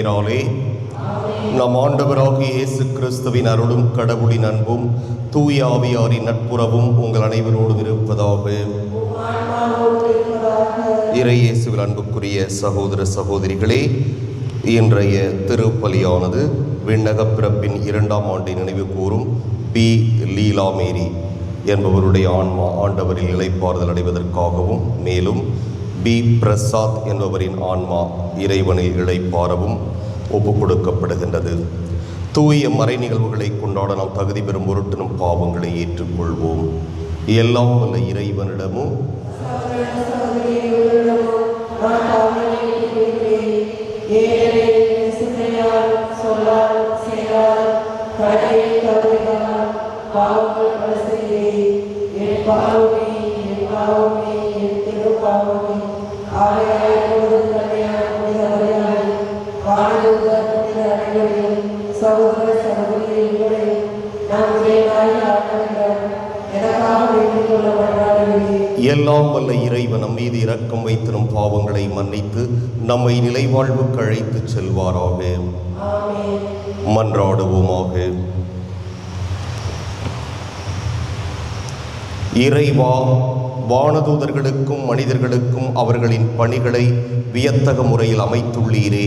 பெயராலே நம் ஆண்டவராகிய இயேசு கிறிஸ்துவின் அருளும் கடவுளின் அன்பும் தூய ஆவியாரின் நட்புறவும் உங்கள் அனைவரோடும் இருப்பதாக. இறையேசுவில் அன்புக்குரிய சகோதர சகோதரிகளே இன்றைய திருப்பலியானது விண்ணக பிறப்பின் இரண்டாம் ஆண்டை நினைவு கூறும் பி. லீலா மேரி என்பவருடைய ஆன்மா ஆண்டவரில் இலைப்பாறுதல் அடைவதற்காகவும் மேலும் பி. பிரசாத் என்பவரின் ஆன்மா இறைவனை இழைப்பாரவும் ஒப்பு கொடுக்கப்படுகின்றது தூய மறை நிகழ்வுகளை கொண்டாட நாம் தகுதி பெறும் பொருட்டினும் பாவங்களை ஏற்றுக்கொள்வோம். எல்லாம் வல்ல இறைவனிடமும் சகோதர எல்லாம் வல்ல இறைவன் நம் மீது இரக்கம் வைத்திரும் பாவங்களை மன்னித்து நம்மை நிலைவாழ்வுக்கு அழைத்துச் செல்வாராக. மன்றாடுவோமாக. இறைவா வானதூதர்களுக்கும் மனிதர்களுக்கும் அவர்களின் பணிகளை வியத்தக முறையில் அமைத்துள்ளீரே.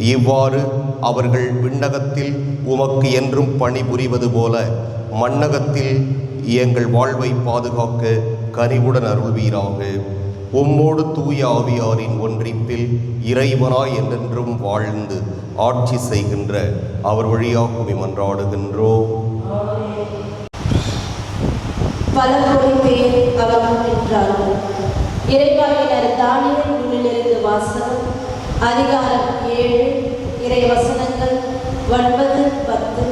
இவ்வாறு அவர்கள் விண்ணகத்தில் உமக்கு என்றும் பணிபுரிவது போல மண்ணகத்தில் எங்கள் வாழ்வை பாதுகாக்க கனிவுடன் அருள்வீராக. உம்மோடு தூய ஆவியாரின் ஒன்றிப்பில் இறைவனாய் என்றென்றும் வாழ்ந்து ஆட்சி செய்கின்ற அவர் வழியாக மன்றாடுகின்றோம். பல கோடி பேர் அவர் நின்றார்கள். தானியல் நூலிலிருந்து வாசகம் அதிகாரம் ஏழு இறை வசனங்கள் ஒன்பது பத்து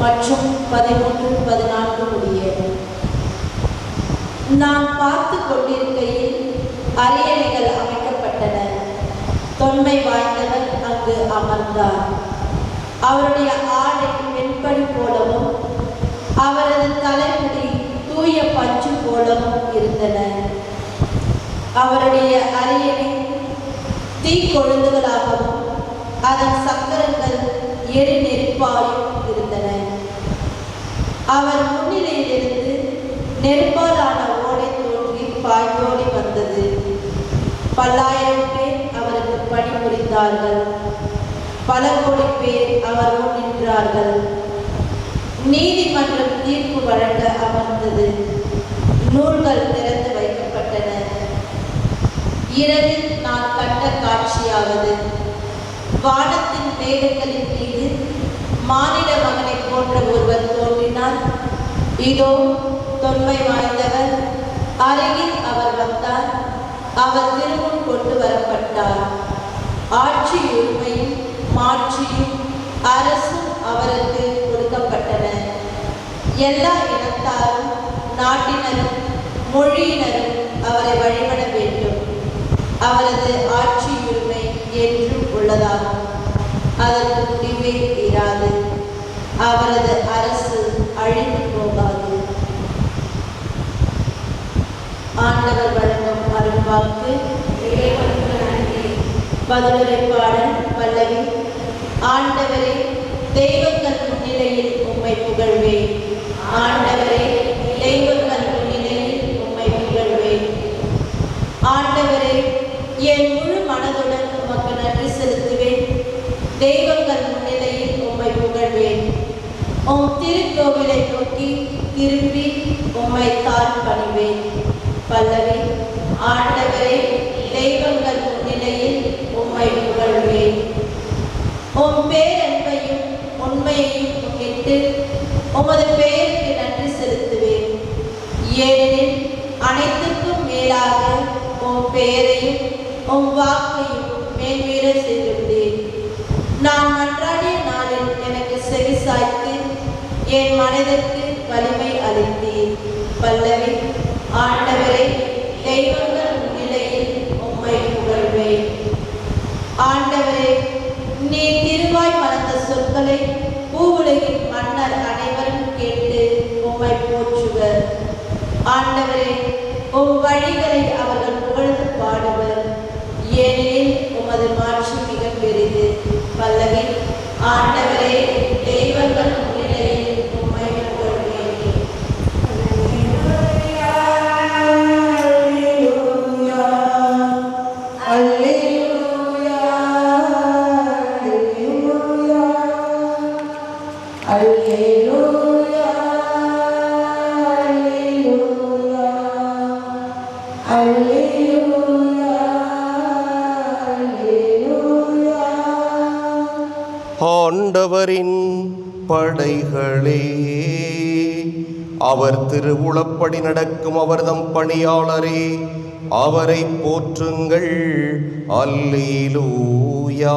மற்றும் பதிமூன்று பதினான்கு நான் பார்த்து கொண்டிருக்கையில் அரியணைகள் அமைக்கப்பட்டன. தொன்மை வாய்ந்தவர் அங்கு அமர்ந்தார். அவருடைய ஆடை வெண்படி போலவும் அவரது தலைமுடி தூய பஞ்சு போலவும் இருந்தன. அவருடைய அரியணை தீ கொழுந்துகளாகவும் அதன் சக்கரங்கள் எரி நெருப்பாயும் இருந்தன. அவர் முன்னிலையிலிருந்து நெருப்பாலான வாய்ப்போடி வந்தது. பல்லாயிரம் பேர் அவருக்கு பணிபுரிந்தார்கள் பல கோடி பேர் அவர் முன் நின்றார்கள். நீதிமன்றம் தீர்ப்பு வழங்க அமர்ந்தது. நூல்கள் திறந்து வைக்கப்பட்டன. இரவில் நான் கண்ட காட்சியாவது. வானத்தின் மேகங்களின் மீது மானிட மகனை போன்ற ஒருவர் தோன்றினார். இதோ தொன்மை வாய்ந்தவர் அருகில் அவர் வந்தார். அவர் திரும்பும் கொண்டு வரப்பட்டார். ஆட்சி உரிமையும் மாட்சியும் அரசும் அவருக்கு கொடுக்கப்பட்டன. எல்லா இனத்தாரும் நாட்டினரும் மொழியினரும் அவரை வழிபட வேண்டும். அவரது ஆட்சி உரிமை என்றும் உள்ளதாகும். அதற்கு முடிவே இராது அவரது அரசு அழிந்து போகாது. ஆண்டவர் வழங்கும் அருள்வாக்கு நன்றி பதிலுரை பாடல் பல்லவி ஆண்டவரே தெய்வங்கள் முன்னிலையில் உம்மை புகழ்வேன். ஆண்டவரே தெய்வங்கள் முன்னிலையில் உம்மை புகழ்வேன். ஆண்டவரே என் முழு மனதுடன் உமக்கு நன்றி செலுத்துவேன். தெய்வங்கள் முன்னிலையில் உம்மை புகழ்வேன். உம் திருக்கோவிலை நோக்கி திரும்பி உம்மை தான் பணிவேன் பல்லவி ஆண்டவரே தெய்வங்கள் முன்னிலையில் உம்மை புகழ்வேன். உம் பேரன்பையும் உண்மையையும் முன்னிட்டு உமது பெயருக்கு நன்றி செலுத்துவேன். ஏனெனில் அனைத்துக்கும் மேலாக உம் பெயரையும் உம் வாக்கையும் மேன்மேற செய்துள்ளேன் நான் மன்றாடிய நாளில் எனக்கு செவி சாய்த்து என் மனதிற்கு வலிமை அளித்தேன் பல்லவி ஆண்டவரை தெய்வங்கள் முன்னிலையில் உம்மை புகழ்வேன். ஆண்டவரே நீ திருவாய் மறந்த சொற்களை பூவுலகின் மன்னர் அனைவரும் கேட்டு உம்மை போற்றுவர். ஆண்டவரே உம் வழிகளை அவர்கள் புகழ்ந்து பாடுவர். ஏனெனில் உமது மாட்சி மிக பெரிது. பல்லவி ஆண்டவரே தெய்வங்கள் திருவுளப்படி நடக்கும் அவர்தம் பணியாளரே அவரை போற்றுங்கள். அல்லேலூயா.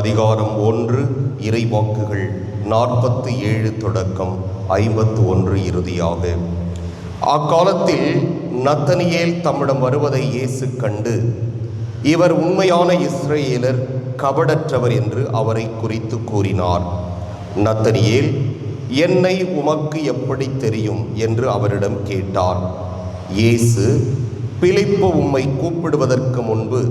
அதிகாரம் ஒன்று இறைவாக்குகள். நாற்பத்தி ஏழு தொடக்கம் ஐம்பத்து ஒன்று இறுதியாக. அக்காலத்தில் நத்தனியேல் தம்மிடம் வருவதை இயேசு கண்டு இவர் உண்மையான இஸ்ரேலர் கபடற்றவர் என்று அவரை குறித்து கூறினார். நத்தனியேல் என்னை உமக்கு எப்படி தெரியும்? என்று அவரிடம் கேட்டார். இயேசு பிழைப்பு உம்மை கூப்பிடுவதற்கு முன்பு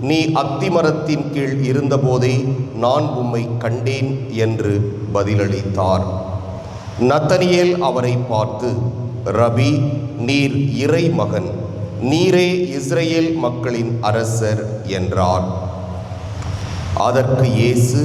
நீ அத்திமரத்தின் கீழ் இருந்தபோதே நான் உம்மை கண்டேன் என்று பதிலளித்தார். நத்தனியேல் அவரை பார்த்து ரபி நீர் இறை மகன் நீரே இஸ்ரேல் மக்களின் அரசர் என்றார். அதற்கு இயேசு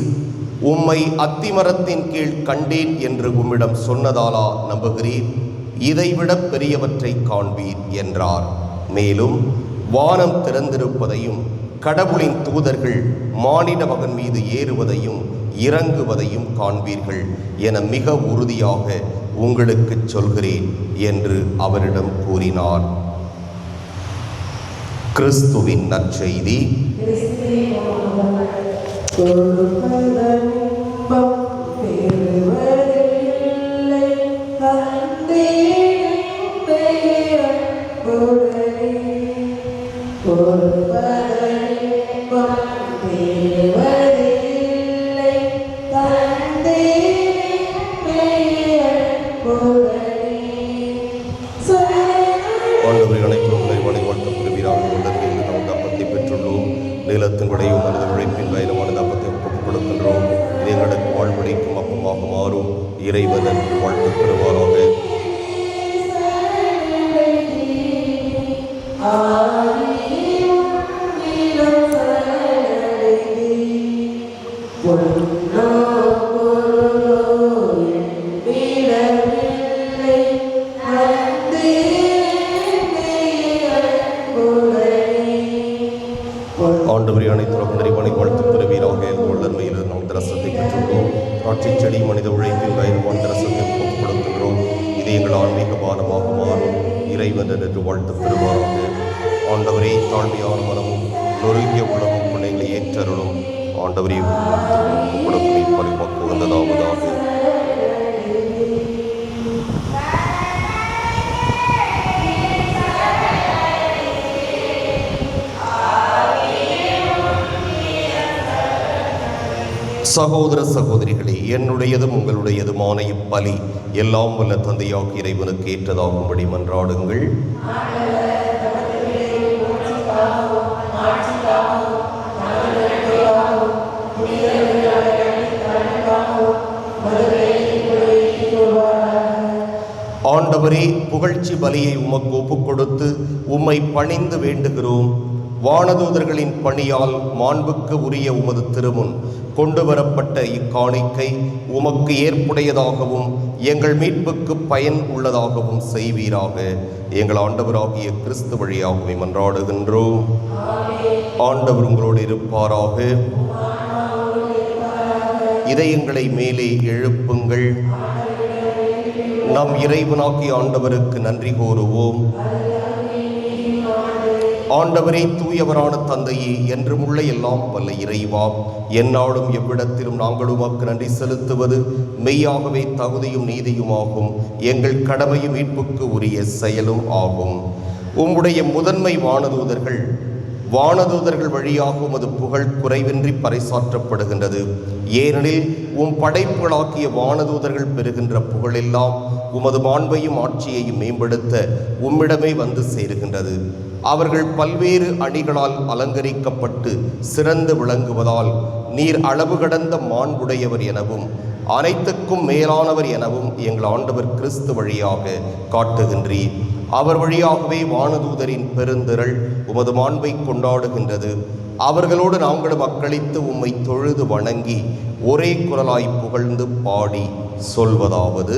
உம்மை அத்திமரத்தின் கீழ் கண்டேன் என்று உம்மிடம் சொன்னதாலா நம்புகிறீர்? இதைவிட பெரியவற்றை காண்பீர் என்றார். மேலும் வானம் திறந்திருப்பதையும் கடவுளின் தூதர்கள் மானிட மகன் மீது ஏறுவதையும் இறங்குவதையும் காண்பீர்கள் என மிக உறுதியாக உங்களுக்கு சொல்கிறேன் என்று அவரிடம் கூறினார். கிறிஸ்துவின் நற்செய்தி. ஆண்டவரை அனைத்து நிறைவனை வாழ்த்து பெறுவீராக உள்ளன்மையில் நாம் திரசத்தை பெற்றுள்ளோம் காட்சி செடி மனித உழைப்பில் பயணமான திரசத்தை கொடுத்துகிறோம் கொடுக்கின்றோம் இது எங்கள் ஆன்மீக பானமாக மாறும். இறைவன் என்று வாழ்த்து பெறுவாராக. ஆண்டவரே தாழ்மையான மனமும் நொறுங்கிய உள்ளமும் பிள்ளைகளை ஏற்றருளும். ஆண்டவரே ஒப்புக் கொடுக்கும் வந்ததாவதாக சகோதர சகோதரிகளே என்னுடையதும் உங்களுடையதுமான இப்பலி எல்லாம் வல்ல தந்தையாக இறைவனுக்கு ஏற்றதாகும்படி மன்றாடுங்கள். ஆண்டவரே புகழ்ச்சி பலியை உமக்கு ஒப்புக் கொடுத்து உம்மை பணிந்து வேண்டுகிறோம். வானதூதர்களின் பணியால் மாண்புக்கு உரிய உமது திருமுன் கொண்டு வரப்பட்ட இக்காணிக்கை உமக்கு ஏற்புடையதாகவும் எங்கள் மீட்புக்கு பயன் உள்ளதாகவும் செய்வீராக. எங்கள் ஆண்டவராகிய கிறிஸ்து வழியாகவே மன்றாடுகின்றோம். ஆண்டவர் உங்களோடு இருப்பாராக. இதயங்களை மேலே எழுப்புங்கள். நம் இறைவனாக்கிய ஆண்டவருக்கு நன்றி கூறுவோம் ஆண்டவரே தூயவரான தந்தையே என்றுமுள்ள எல்லாம் வல்ல இறைவா. எந்நாளும் எவ்விடத்திலும் நாங்கள் உமக்கு நன்றி செலுத்துவது மெய்யாகவே தகுதியும் நீதியுமாகும். எங்கள் கடமையும் மீட்புக்கு உரிய செயலும் ஆகும். உம்முடைய முதன்மை வானதூதர்கள் வானதூதர்கள் வழியாக உமது புகழ் குறைவின்றி பறைசாற்றப்படுகின்றது. ஏனெனில் உம் படைப்புகளாக்கிய வானதூதர்கள் பெறுகின்ற புகழெல்லாம் உமது மாண்பையும் ஆட்சியையும் மேம்படுத்த உம்மிடமே வந்து சேருகின்றது. அவர்கள் பல்வேறு அணிகளால் அலங்கரிக்கப்பட்டு சிறந்து விளங்குவதால் நீர் அளவு கடந்த மாண்புடையவர் எனவும் அனைத்துக்கும் மேலானவர் எனவும் எங்கள் ஆண்டவர் கிறிஸ்து வழியாக காட்டுகின்றீர். அவர் வழியாகவே வானதூதரின் பெருந்திரள் உமது மாண்பை கொண்டாடுகின்றது. அவர்களோடு நாங்களும் அக்களித்து உம்மை தொழுது வணங்கி ஒரே குரலாய் புகழ்ந்து பாடி சொல்வதாவது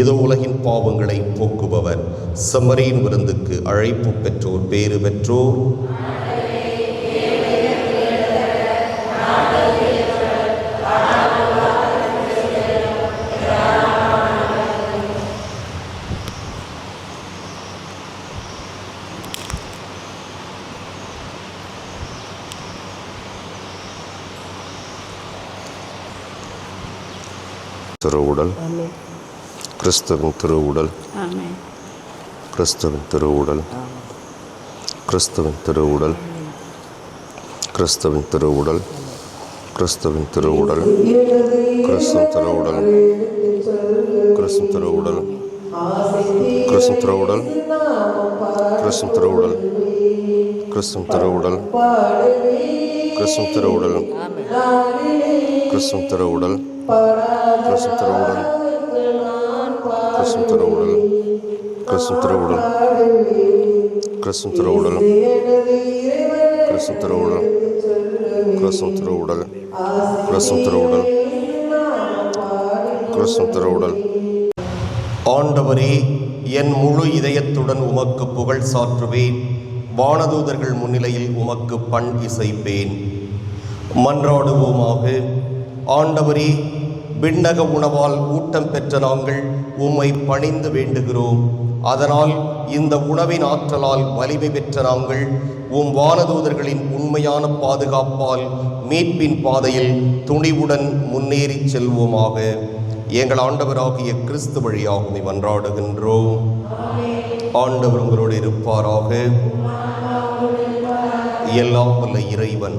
இதோ உலகின் பாவங்களை போக்குபவர். செம்மறியின் விருந்துக்கு அழைப்பு பெற்றோர் பேறு பெற்றோர். திருவுடல் கிறிஸ்துவின் திருவுடல் கிறிஸ்துவின் திருவுடல் கிறிஸ்துவின் திருவுடல் கிறிஸ்துவின் திருவுடல் கிறிஸ்துவின் திருவுடல் கிறிஸ்துவின் திருவுடல் கிறிஸ்துவின் திருவுடல் கிறிஸ்துவின் திருவுடல் கிறிஸ்துவின் திருவுடல் கிறிஸ்துவின் திருவுடல் கிறிஸ்துவின் திருவுடல் கிறிஸ்துவின் திருவுடல் கிறிஸ்துவின் திருவுடல் கிறிஸ்தும் தர உடலும் கிறிஸ்தும் தர உடலும் கிறிஸ்தும் தர உடலும் கிறிஸ்தும் தர உடல் கிறிஸ்தும் உடல் ஆண்டவரே என் முழு இதயத்துடன் உமக்கு புகழ் சாற்றுவேன். வானதூதர்கள் முன்னிலையில் உமக்கு பண் இசைப்பேன். மன்றாடுவோமாக. ஆண்டவரே விண்ணக உணவால் ஊட்டம் பெற்ற நாங்கள் உம்மை பணிந்து வேண்டுகிறோம். அதனால் இந்த உணவின் ஆற்றலால் வலிமை பெற்ற நாங்கள் உம் வானதூதர்களின் உண்மையான பாதுகாப்பால் மீட்பின் பாதையில் துணிவுடன் முன்னேறிச் செல்வோமாக. எங்கள் ஆண்டவராகிய கிறிஸ்து வழியாக உம்மை மன்றாடுகின்றோம் ஆண்டவர் உங்களோடு இருப்பாராக. எல்லாம் வல்ல இறைவன்